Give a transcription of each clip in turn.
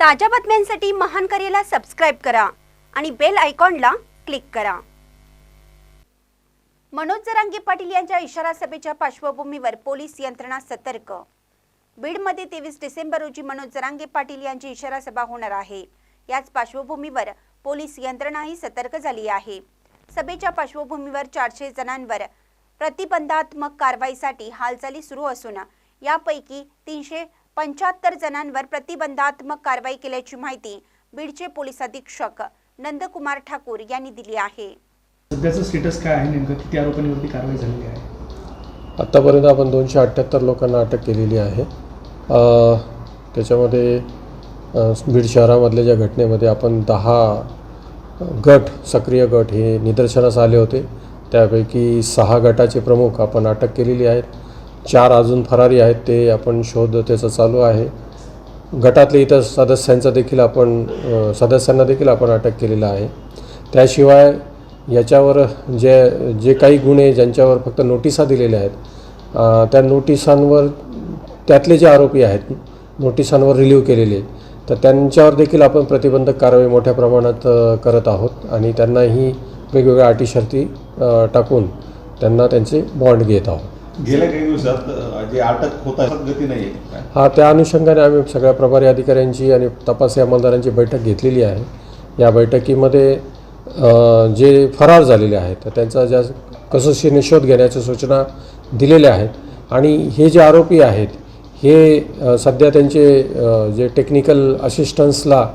ताज्या बातम्यांसाठी महान करेला सबस्क्राईब करा आणि बेल आयकॉनला क्लिक करा. मनोज जरांगे पाटील यांच्या इशारा सभेच्या पार्श्वभूमीवर पोलीस यंत्रणा सतर्क. बीडमध्ये तेवीस डिसेंबर रोजी मनोज जरांगे पाटील यांची इशारा सभा होणार आहे. याच पार्श्वभूमीवर पोलीस यंत्रणाही सतर्क झाली आहे. सभेच्या पार्श्वभूमीवर चारशे जणांवर प्रतिबंधात्मक कारवाईसाठी हालचाली सुरू असून यापैकी तीनशे पंच्याहत्तर जणांवर प्रतिबंधात्मक कारवाई केल्याची माहिती बीडचे पोलीस अधीक्षक नंदकुमार ठाकूर यांनी दिली आहे. सध्याचं स्टेटस काय आहे नेमकं? किती आरोपांवरती कारवाई झालेली आहे? आत्तापर्यंत आपण दोनशे अठ्ठ्याहत्तर लोकांना अटक केलेली आहे. अ, त्याच्यामध्ये बीड शहरामधल्या ज्या घटनेमध्ये आपण दहा गट सक्रिय गट हे निदर्शनास आले होते. त्यापैकी सहा गटाचे प्रमुख आपण अटक केलेली आहेत. चार अजून फरारी आहेत ते आपण शोध त्याचा चालू आहे. गटातले इतर सदस्यांचा देखील आपण सदस्यांना देखील आपण अटक केलेलं आहे. त्याशिवाय याच्यावर जे जे काही गुन्हे ज्यांच्यावर फक्त नोटिसा दिलेल्या आहेत त्या नोटिसांवर त्यातले जे आरोपी आहेत नोटिसांवर रिलीव केलेले तर त्यांच्यावर देखील आपण प्रतिबंधक कारवाई मोठ्या प्रमाणात करत आहोत आणि त्यांनाही वेगवेगळ्या अटी शर्ती टाकून त्यांना त्यांचे बॉन्ड घेत आहोत. गेल्या काही दिवसात जे अटक होत आहे गती नाही हा त्या अनुषंगाने आम्ही सगळ्या प्रभारी अधिकाऱ्यांची आणि तपासी अंमलदारांची बैठक घेतलेली आहे. या बैठकीमध्ये जे फरार झालेले आहेत तर त्यांचा ज्या कसोशी निशोध घेण्याच्या सूचना दिलेल्या आहेत. आणि हे जे आरोपी आहेत हे सध्या त्यांचे जे टेक्निकल असिस्टन्सला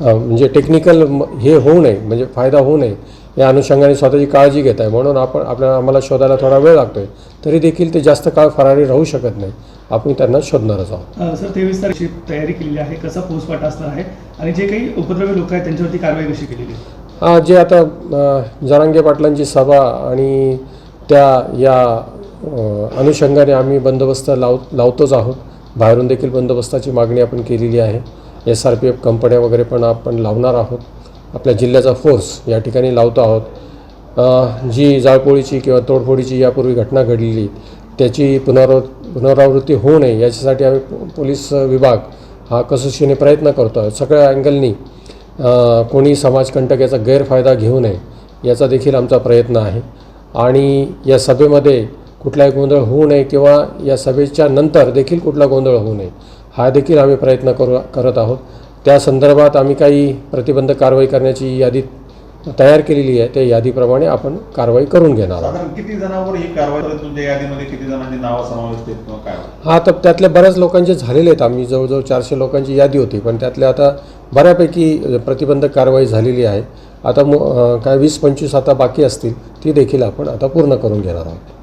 म्हणजे टेक्निकल हे होऊ नये म्हणजे फायदा होऊ नये या अनुषंगाने स्वतःची काळजी घेत आहे. म्हणून आपण आपल्याला आम्हाला शोधायला थोडा वेळ लागतो आहे तरी देखील ते जास्त काळ फरारी राहू शकत नाही. आपण त्यांना शोधणारच आहोत. सर तेवीस तारखेची तयारी केलेली आहे. कसा पोचपाटा असणार आहे? आणि जे काही उपद्रवी लोक आहेत त्यांच्यावरती कारवाई कशी केलेली आहे हा, जे आता जरांगे पाटलांची सभा आणि त्या या अनुषंगाने आम्ही बंदोबस्त लाव लावतोच आहोत. बाहेरून देखील बंदोबस्ताची मागणी आपण केलेली आहे. एस आर पी एफ कंपन्या वगैरे पण आपण लावणार आहोत. आपल्या जिल्ह्याचा फोर्स या ठिकाणी लावतो आहोत. जी जाळपोळीची किंवा तोडफोडीची यापूर्वी घटना घडलेली त्याची पुनराव पुनरावृत्ती होऊ नये याच्यासाठी आम्ही पोलीस विभाग हा कसोशीने प्रयत्न करतो आहे सगळ्या अँगलनी कोणी समाजकंटक याचा गैरफायदा घेऊ नये याचा देखील आमचा प्रयत्न आहे. आणि या सभेमध्ये कुठलाही गोंधळ होऊ नये किंवा या सभेच्या नंतर देखील कुठला गोंधळ होऊ नये हा देखील आम्ही प्रयत्न करू करत आहोत. त्या संदर्भात आम्ही काही प्रतिबंधक कारवाई करण्याची यादी तयार केलेली आहे. त्या यादीप्रमाणे आपण कारवाई करून घेणार आहोत. किती जणांवर ही कारवाई करत तुमच्या यादीमध्ये किती जणांची नावं समाविष्ट काय हा तर त्यातल्या बऱ्याच लोकांचे झालेले आहेत. आम्ही जवळजवळ चारशे लोकांची यादी होती पण त्यातल्या आता बऱ्यापैकी प्रतिबंधक कारवाई झालेली आहे. आता काय वीस पंचवीस आता बाकी असतील ती देखील आपण आता पूर्ण करून घेणार आहोत.